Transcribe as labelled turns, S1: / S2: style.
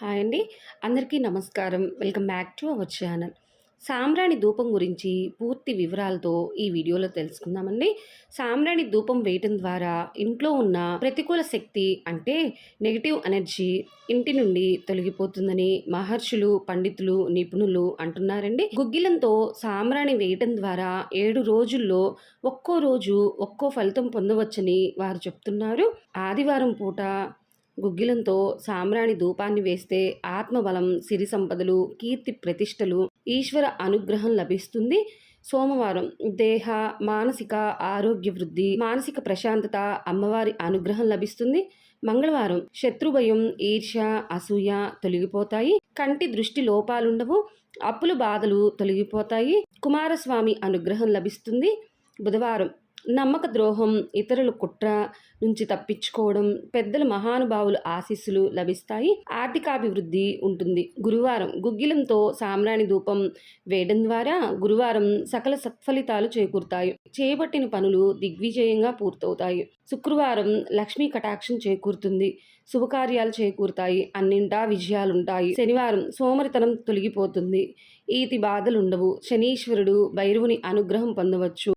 S1: Hi అండి. అందరికీ నమస్కారం. Welcome back to our channel. సామ్రాణి ధూపం గురించి పూర్తి వివరాలతో ఈ వీడియోలో తెలుసుకుందామండి. సామ్రాణి ధూపం వేయటం ద్వారా ఇంట్లో ఉన్న ప్రతికూల శక్తి అంటే నెగిటివ్ ఎనర్జీ ఇంటి నుండి తొలగిపోతుందని మహర్షులు పండితులు నిపుణులు అంటున్నారండి. గుగ్గిలంతో సాంబ్రాణి వేయటం ద్వారా ఏడు రోజుల్లో ఒక్కో రోజు ఒక్కో ఫలితం పొందవచ్చని వారు చెప్తున్నారు. ఆదివారం పూట గుగ్గిలంతో సామ్రాణి ధూపాన్ని వేస్తే ఆత్మబలం సిరి సంపదలు కీర్తి ప్రతిష్టలు ఈశ్వర అనుగ్రహం లభిస్తుంది. సోమవారం దేహ మానసిక ఆరోగ్య వృద్ధి మానసిక ప్రశాంతత అమ్మవారి అనుగ్రహం లభిస్తుంది. మంగళవారం శత్రుభయం ఈర్ష్య అసూయ తొలగిపోతాయి. కంటి దృష్టి లోపాలుండవు. అప్పుల బాధలు తొలగిపోతాయి. కుమారస్వామి అనుగ్రహం లభిస్తుంది. బుధవారం నమ్మక ద్రోహం ఇతరుల కుట్ర నుంచి తప్పించుకోవడం పెద్దల మహానుభావులు ఆశీస్సులు లభిస్తాయి ఆర్థికాభివృద్ధి ఉంటుంది. గురువారం గుగ్గిలంతో సామ్రాణి ధూపం వేయడం ద్వారా గురువారం సకల సత్ఫలితాలు చేకూరుతాయి. చేపట్టిన పనులు దిగ్విజయంగా పూర్తవుతాయి. శుక్రవారం లక్ష్మీ కటాక్షం చేకూరుతుంది. శుభకార్యాలు చేకూరుతాయి. అన్నింటా విజయాలుంటాయి. శనివారం సోమరితనం తొలగిపోతుంది. ఈతి బాధలుండవు. శనీశ్వరుడు భైరవుని అనుగ్రహం పొందవచ్చు.